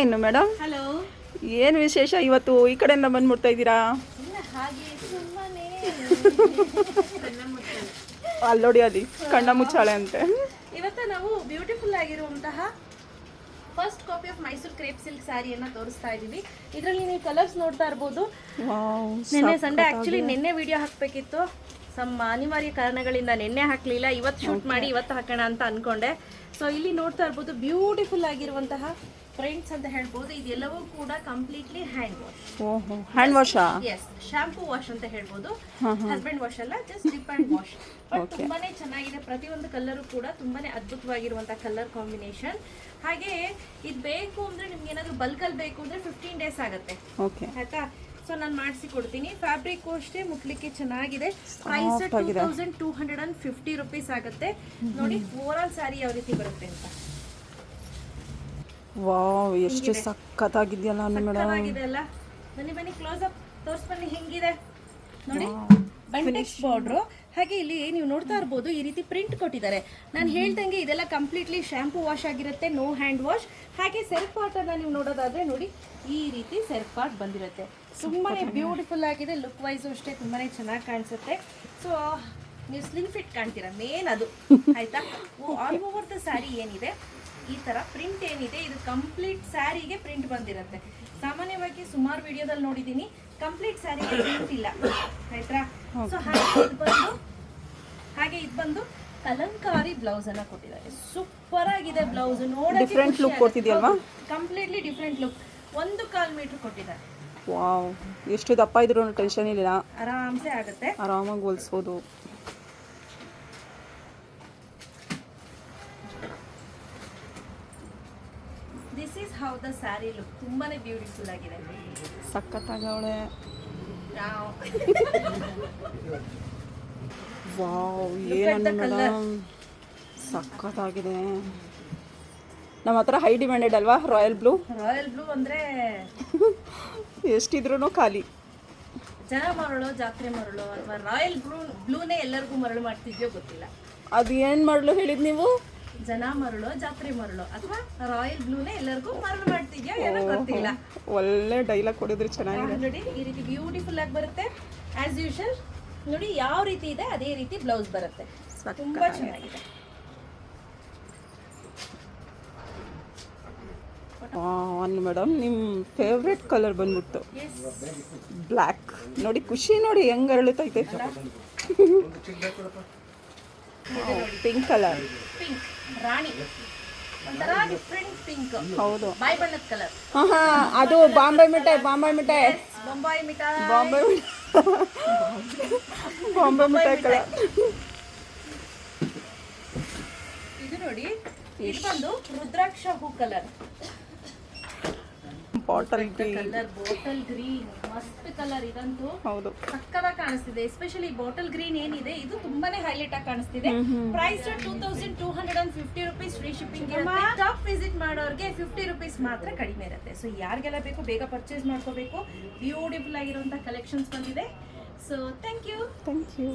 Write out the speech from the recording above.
ಏನು madam? Hello. ಏನು ವಿಶೇಷ? ಇವತ್ತು ಈ ಕಡೆಯಿಂದ ಬಂದ್ಬಿಡ್ತಾ ಇದ್ದೀರಾ? ಅಲ್ಲೋಡಿ ಅಲ್ಲಿ ಕಣ್ಣ ಮುಚ್ಚಾಳೆ ಅಂತೆ. ಇವತ್ತು ನಾವು ಬ್ಯೂಟಿಫುಲ್ ಆಗಿರುವಂತಹ first copy of Mysuru crepe silk ಸ್ಯಾರಿಯನ್ನ ತೋರಿಸ್ತಾ ಇದೀವಿ ಇದರಲ್ಲಿ ನೀವು ಕಲರ್ಸ್ ನೋಡ್ತಾ ಇರ್ಬೋದು. ನಿನ್ನೆ ಸಂಡೆ ಆಕ್ಚುಲಿ ನಿನ್ನೆ ವಿಡಿಯೋ ಹಾಕ್ಬೇಕಿತ್ತು. ಸಮ್ ಅನಿವಾರ್ಯ ಕಾರಣಗಳಿಂದ ನಿನ್ನೆ ಹಾಕ್ಲಿಲ್ಲ ಇವತ್ತು ಶೂಟ್ ಮಾಡಿ ಇವತ್ತು ಹಾಕೋಣ ಅಂತ ಅನ್ಕೊಂಡೆ. ಸೊ ಇಲ್ಲಿ ನೋಡ್ತಾ ಇರ್ಬೋದು ಬ್ಯೂಟಿಫುಲ್ ಆಗಿರುವಂತಹ ಫ್ರೆಂಡ್ಸ್ ಅಂತ ಹೇಳ್ಬೋದು. ಇದೆಲ್ಲವೂ ಕೂಡ completely hand wash hand wash yes shampoo wash ಅಂತ ಹೇಳ್ಬೋದು. ಹಸ್ಬೆಂಡ್ ವಾಶ್ ಅಲ್ಲ just dip and wash but ತುಂಬಾನೇ ಚೆನ್ನಾಗಿದೆ. ಪ್ರತಿಯೊಂದು ಕಲರು ಕೂಡ ತುಂಬಾನೇ ಅದ್ಭುತವಾಗಿರುವಂತಹ ಕಲರ್ ಕಾಂಬಿನೇಷನ್ ಹಾಗೆ ಇದು ಬೇಕು ಅಂದ್ರೆ ನಿಮ್ಗೆ ಏನಾದ್ರು ಬಲ್ಕಲ್ಲಿ ಬೇಕು ಅಂದ್ರೆ ಫಿಫ್ಟೀನ್ ಡೇಸ್ ಆಗುತ್ತೆ. ಆಯ್ತಾ? ಸೊ ನಾನು ಮಾಡಿಸಿ ಕೊಡ್ತೀನಿ. ಫ್ಯಾಬ್ರಿಕ್ ಅಷ್ಟೇ ಮುಟ್ಲಿಕ್ಕೆ ಚೆನ್ನಾಗಿದೆ. Price two thousand two hundred and fifty rupees ಆಗುತ್ತೆ. ನೋಡಿ ಓವರ್ ಆಲ್ ಸ್ಯಾರಿ ಯಾವ ರೀತಿ ಬರುತ್ತೆ ಅಂತ. ವಾವ್ ಎಷ್ಟು ಸಖತ್ತಾಗಿದೆಯಲ್ಲ ಮೇಡಮ್ ಆಗಿದೆಯಲ್ಲ ಬನ್ನಿ ಬನ್ನಿ ಕ್ಲೋಸ್ ಅಪ್ ತೋರ್ಸ್ ಬನ್ನಿ ಹೆಂಗಿದೆ? ನೋಡಿ ಬಂಟೆಕ್ಸ್ ಬಾರ್ಡ್ರು ಹಾಗೆ ಇಲ್ಲಿ ನೀವು ನೋಡ್ತಾ ಇರ್ಬೋದು ಈ ರೀತಿ ಪ್ರಿಂಟ್ ಕೊಟ್ಟಿದ್ದಾರೆ. ನಾನು ಹೇಳ್ದಂಗೆ ಇದೆಲ್ಲ ಕಂಪ್ಲೀಟ್ಲಿ ಶಾಂಪೂ ವಾಶ್ ಆಗಿರುತ್ತೆ ನೋ ಹ್ಯಾಂಡ್ ವಾಶ್ ಹಾಗೆ ಸೆಲ್ಫ್ ವಾಟರ್ನ ನೀವು ನೋಡೋದಾದ್ರೆ ನೋಡಿ ಈ ರೀತಿ ಸೆಲ್ಫ್ ಬಂದಿರುತ್ತೆ. ತುಂಬಾ ಬ್ಯೂಟಿಫುಲ್ ಆಗಿದೆ. ಲುಕ್ ವೈಸ್ ಅಷ್ಟೇ ತುಂಬಾನೇ ಚೆನ್ನಾಗಿ ಕಾಣಿಸುತ್ತೆ. ಸೊ ನೀವು ಸ್ಲಿಮ್ ಫಿಟ್ ಕಾಣ್ತೀರಾ? ಮೇನ್ ಅದು. ಆಯ್ತಾ? ಆಲ್ ಓವರ್ ದ ಸ್ಯಾರಿ ಏನಿದೆ? ಈ ತರ ಪ್ರಿಂಟ್ ಏನಿದೆ? ಇದು ಕಂಪ್ಲೀಟ್ ಸ್ಯಾರಿಗೆ ಪ್ರಿಂಟ್ ಬಂದಿರುತ್ತೆ. ಸಾಮಾನ್ಯವಾಗಿ ಸುಮಾರು ವಿಡಿಯೋದಲ್ಲಿ ನೋಡಿದ್ದೀನಿ. ಕಂಪ್ಲೀಟ್ ಸ್ಯಾರಿಗೆ ಪ್ರಿಂಟ್ ಇಲ್ಲ. ಆಯ್ತಾ? ಸೊ ಹಾಗೆ ಇದು ಬಂದು ಹಾಗೆ ಇದು ಬಂದು ಅಲಂಕಾರಿ ಬ್ಲೌಸ್ ಅನ್ನ ಕೊಟ್ಟಿದ್ದಾರೆ. ಸೂಪರ್ ಆಗಿದೆ ಬ್ಲೌಸ್ ಕೊಡ್ತಿದ್ಯಲ್ವಾ? ಕಂಪ್ಲೀಟ್ಲಿ ಡಿಫ್ರೆಂಟ್ ಲುಕ್ ಒಂದು ಕಾಲ್ ಮೀಟರ್ ಕೊಟ್ಟಿದ್ದಾರೆ. ವಾವ್ ಎಷ್ಟು ದಪ್ಪ ಇದ್ರೂ ಟೆನ್ಷನ್ ಇಲ್ಲ ಆರಾಮ್ಸೆ ಆಗುತ್ತೆ. ಆರಾಮಾಗಿ ಹೊಲಿಸ್ಬೋದು. This is how the sari look ತುಂಬಾನೇ ಬ್ಯೂಟಿಫುಲ್ ಆಗಿದೆ. ಸಖತ್ತಾಗವಳೆ. ವಾವ್ ಏನು ಸಖತ್ತಾಗಿದೆ. ನಮ್ಮ ಹತ್ರ ಹೈ ಡಿಮ್ಯಾಂಡೆಡ್ ಅಲ್ವಾ? ರಾಯಲ್ ಬ್ಲೂ ರಾಯಲ್ ಬ್ಲೂ ಅಂದ್ರೆ ಎಷ್ಟಿದ್ರೂ ಖಾಲಿ. ಜನ ಮರಳು ಜಾತ್ರೆ ಮರಳು ಅಥವಾ ರಾಯಲ್ ಬ್ಲೂ ಬ್ಲೂನೇ ಎಲ್ಲರಿಗೂ ಮರಳು ಮಾಡ್ತಿದ್ಯೋ ಗೊತ್ತಿಲ್ಲ. ಅದು ಏನು ಮರಳು ಹೇಳಿದ್ ನೀವು? ಜನ ಮರಳು ಜಾತ್ರೆ ಮರಳು ಅಥವಾ ರಾಯಲ್ ಬ್ಲೂನೇ ಎಲ್ಲರಿಗೂ ಮರಳು ಮಾಡ್ತಿದ್ಯೋ ಏನೋ ಗೊತ್ತಿಲ್ಲ. ಒಳ್ಳೆ ಡೈಲಾಗ್ ಕೊಡಿದ್ರೆ ಚೆನ್ನಾಗಿದೆ. ನೋಡಿ ಈ ರೀತಿ ಬ್ಯೂಟಿಫುಲ್ ಆಗಿ ಬರುತ್ತೆ. ಆಸ್ ಯೂಶಲ್ ನೋಡಿ ಯಾವ ರೀತಿ ಇದೆ ಅದೇ ರೀತಿ ಬ್ಲೌಸ್ ಬರುತ್ತೆ. ತುಂಬಾ ಚೆನ್ನಾಗಿದೆ. ಅನ್ನು ಮೇಡಮ್ ನಿಮ್ಮ ಫೇವ್ರೆಟ್ ಕಲರ್ ಬಂದ್ಬಿಟ್ಟು ಬ್ಲ್ಯಾಕ್ ನೋಡಿ ಖುಷಿ ನೋಡಿ ಹೆಂಗ್ ಅರಳುತ್ತೈತೆ ಪಿಂಕ್ ಕಲರ್ ಪಿಂಕ್ ರಾಣಿ. ಹೌದು. ಹಾಂ ಹಾ ಅದು ಬಾಂಬೆ ಮಿಠಾಯಿ ಬಾಂಬೆ ಮಿಠಾಯಿ. ಬೊಂಬಾಯಿ ಮಿಠಾಯಿ. ಬಾಂಬೆ ಬಾಂಬೆ ಮಿಠಾಯಿ ಕಲರ್ ಇದು ನೋಡಿ ಇದು ಬಂದು ರುದ್ರಾಕ್ಷ ಹೂ colour bottle colour bottle green ಮಸ್ತ್ ಕಲರ್ ಇದಂತೂ ಹೌದು. ಸಕ್ಕದಾಗಿ ಕಾಣಿಸ್ತಿದೆ. ಎಸ್ಪೆಷಲಿ ಬಾಟಲ್ ಗ್ರೀನ್ ಏನಿದೆ ಇದು ತುಂಬಾನೇ ಹೈಲೈಟ್ ಆಗಿ ಕಾಣಿಸ್ತಿದೆ. Price two thousand two hundred and fifty rupees free shipping top visit ಮಾಡೋರಿಗೆ ಫಿಫ್ಟಿ ರುಪೀಸ್ ಮಾತ್ರ ಕಡಿಮೆ ಇರುತ್ತೆ. ಸೊ ಯಾರಿಗೆಲ್ಲ ಬೇಕು ಬೇಗ ಪರ್ಚೇಸ್ ಮಾಡ್ಕೋಬೇಕು. ಬ್ಯೂಟಿಫುಲ್ ಆಗಿರುವಂತಹ ಕಲೆಕ್ಷನ್ಸ್ ಬಂದಿದೆ. So thank you thank you